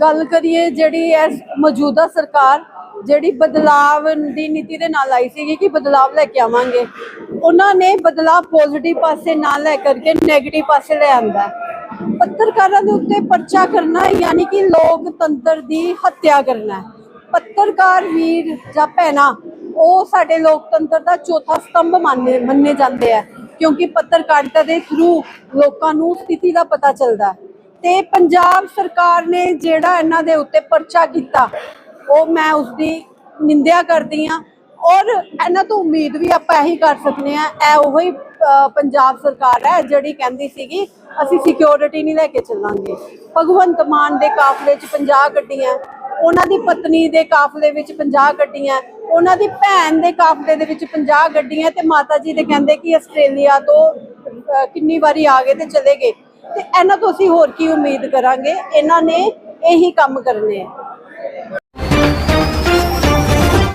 ਗੱਲ ਕਰੀਏ ਜਿਹੜੀ ਇਸ ਮੌਜੂਦਾ ਸਰਕਾਰ, ਜਿਹੜੀ ਬਦਲਾਵ ਦੀ ਨੀਤੀ ਦੇ ਨਾਲ ਆਈ ਸੀਗੀ ਕਿ ਬਦਲਾਵ ਲੈ ਕੇ ਆਵਾਂਗੇ, ਉਹਨਾਂ ਨੇ ਬਦਲਾਵ ਪੋਜ਼ਿਟਿਵ ਪਾਸੇ ਨਾ ਲੈ ਕਰਕੇ 네ਗੇਟਿਵ ਪਾਸੇ ਲੈ ਆਂਦਾ ਪੱਤਰਕਾਰਾਂ ਦੇ ਉੱਤੇ ਪਰਚਾ ਕਰਨਾ, ਯਾਨੀ ਕਿ ਲੋਕਤੰਤਰ ਦੀ ਹੱਤਿਆ ਕਰਨਾ ਪੱਤਰਕਾਰ ਵੀਰ ਜਾਂ ਭੈਣਾਂ, ਉਹ ਸਾਡੇ ਲੋਕਤੰਤਰ ਦਾ ਚੌਥਾ ਸਤੰਭ ਮੰਨੇ ਮੰਨੇ ਜਾਂਦੇ ਆ, ਕਿਉਂਕਿ ਪੱਤਰਕਾਰਿਤਾ ਦੇ ਥਰੂ ਲੋਕਾਂ ਨੂੰ ਸਥਿਤੀ ਦਾ ਪਤਾ ਚੱਲਦਾ ਹੈ। ਤੇ ਪੰਜਾਬ ਸਰਕਾਰ ਨੇ ਜਿਹੜਾ ਇਹਨਾਂ ਦੇ ਉੱਤੇ ਪਰਚਾ ਕੀਤਾ ਉਹ ਮੈਂ ਉਸ ਦੀ ਨਿੰਦਿਆ ਕਰਦੀ ਆ ਔਰ ਇਹਨਾਂ ਤੋਂ ਉਮੀਦ ਵੀ ਆਪਾਂ ਇਹੀ ਕਰ ਸਕਨੇ ਆ ਇਹ ਉਹੀ ਅ, ਪੰਜਾਬ ਸਰਕਾਰ ਹੈ ਜਿਹੜੀ ਕਹਿੰਦੀ ਸੀਗੀ ਅਸੀਂ ਸਿਕਿਉਰਿਟੀ ਨਹੀਂ ਲੈ ਕੇ ਚੱਲਾਂਗੇ। ਭਗਵੰਤ ਮਾਨ ਦੇ ਕਾਫਲੇ 'ਚ 50 ਗੱਡੀਆਂ ਉਹਨਾਂ ਦੀ ਪਤਨੀ ਦੇ ਕਾਫਲੇ ਵਿੱਚ 50 ਗੱਡੀਆਂ ਉਹਨਾਂ ਦੀ ਭੈਣ ਦੇ ਕਾਫਲੇ ਦੇ ਵਿੱਚ 50 ਗੱਡੀਆਂ ਤੇ ਮਾਤਾ ਜੀ ਦੇ ਕਹਿੰਦੇ ਕਿ ਆਸਟ੍ਰੇਲੀਆ ਤੋਂ ਕਿੰਨੀ ਵਾਰੀ ਆ ਗਏ ਤੇ ਚਲੇ ਗਏ। ਤੇ ਇਹਨਾਂ ਤੋਂ ਅਸੀਂ ਹੋਰ ਕੀ ਉਮੀਦ ਕਰਾਂਗੇ? ਇਹਨਾਂ ਨੇ ਇਹੀ ਕੰਮ ਕਰਨੇ ਆ।